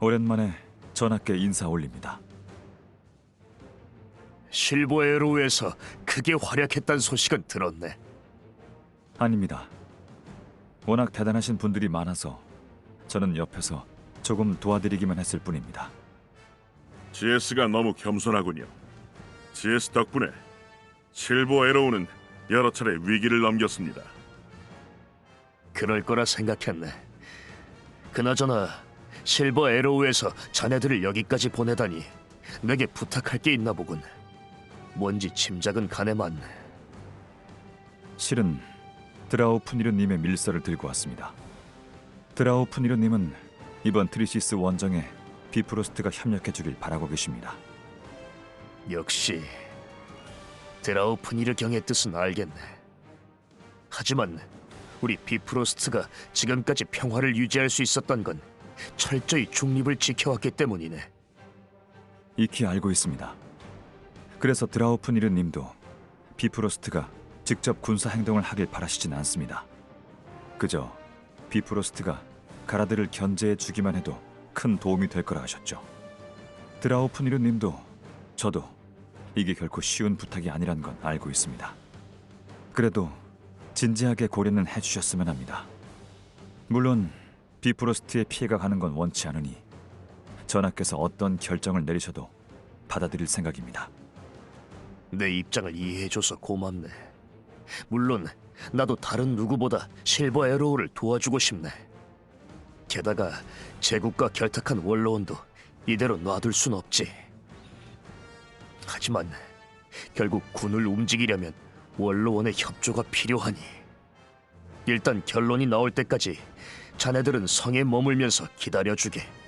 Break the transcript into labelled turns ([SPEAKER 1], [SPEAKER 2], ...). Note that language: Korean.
[SPEAKER 1] 오랜만에 전하께 인사 올립니다.
[SPEAKER 2] 실보에로에서 크게 활약했다는 소식은 들었네.
[SPEAKER 1] 아닙니다. 워낙 대단하신 분들이 많아서 저는 옆에서 조금 도와드리기만 했을 뿐입니다.
[SPEAKER 3] GS가 너무 겸손하군요. GS 덕분에 실보 에로우는 여러 차례 위기를 넘겼습니다.
[SPEAKER 2] 그럴 거라 생각했네. 그나저나 실버 에로우에서 자네들을 여기까지 보내다니 내게 부탁할 게 있나 보군. 뭔지 짐작은 가네만.
[SPEAKER 1] 실은 드라우프니르님의 밀서를 들고 왔습니다. 드라우프니르님은 이번 트리시스 원정에 비프로스트가 협력해 주길 바라고 계십니다.
[SPEAKER 2] 역시 드라우프니르 경의 뜻은 알겠네. 하지만 우리 비프로스트가 지금까지 평화를 유지할 수 있었던 건 철저히 중립을 지켜왔기 때문이네.
[SPEAKER 1] 익히 알고 있습니다. 그래서 드라우프니르 님도 비프로스트가 직접 군사 행동을 하길 바라시진 않습니다. 그저 비프로스트가 가라드를 견제해 주기만 해도 큰 도움이 될 거라 하셨죠. 드라우프니르 님도 저도 이게 결코 쉬운 부탁이 아니란 건 알고 있습니다. 그래도 진지하게 고려는 해주셨으면 합니다. 물론 비프로스트의 피해가 가는 건 원치 않으니 전하께서 어떤 결정을 내리셔도 받아들일 생각입니다.
[SPEAKER 2] 내 입장을 이해해줘서 고맙네. 물론 나도 다른 누구보다 실버 에로우를 도와주고 싶네. 게다가 제국과 결탁한 원로원도 이대로 놔둘 순 없지. 하지만 결국 군을 움직이려면 원로원의 협조가 필요하니. 일단 결론이 나올 때까지 자네들은 성에 머물면서 기다려주게.